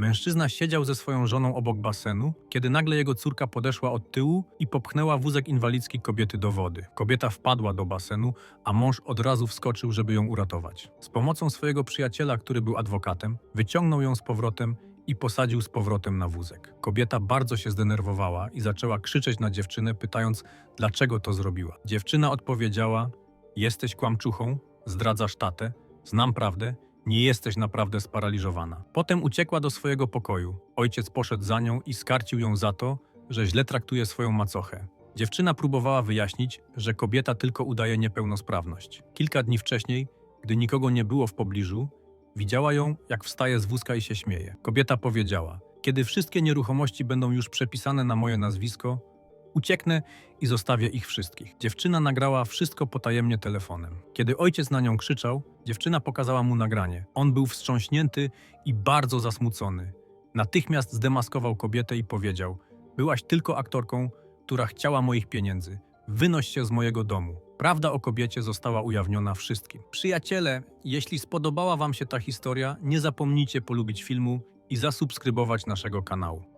Mężczyzna siedział ze swoją żoną obok basenu, kiedy nagle jego córka podeszła od tyłu i popchnęła wózek inwalidzki kobiety do wody. Kobieta wpadła do basenu, a mąż od razu wskoczył, żeby ją uratować. Z pomocą swojego przyjaciela, który był adwokatem, wyciągnął ją z powrotem i posadził z powrotem na wózek. Kobieta bardzo się zdenerwowała i zaczęła krzyczeć na dziewczynę, pytając, dlaczego to zrobiła. Dziewczyna odpowiedziała: Jesteś kłamczuchą, zdradzasz tatę, znam prawdę, nie jesteś naprawdę sparaliżowana. Potem uciekła do swojego pokoju. Ojciec poszedł za nią i skarcił ją za to, że źle traktuje swoją macochę. Dziewczyna próbowała wyjaśnić, że kobieta tylko udaje niepełnosprawność. Kilka dni wcześniej, gdy nikogo nie było w pobliżu, widziała ją, jak wstaje z wózka i się śmieje. Kobieta powiedziała: Kiedy wszystkie nieruchomości będą już przepisane na moje nazwisko, ucieknę i zostawię ich wszystkich. Dziewczyna nagrała wszystko potajemnie telefonem. Kiedy ojciec na nią krzyczał, dziewczyna pokazała mu nagranie. On był wstrząśnięty i bardzo zasmucony. Natychmiast zdemaskował kobietę i powiedział: Byłaś tylko aktorką, która chciała moich pieniędzy. Wynoś się z mojego domu. Prawda o kobiecie została ujawniona wszystkim. Przyjaciele, jeśli spodobała Wam się ta historia, nie zapomnijcie polubić filmu i zasubskrybować naszego kanału.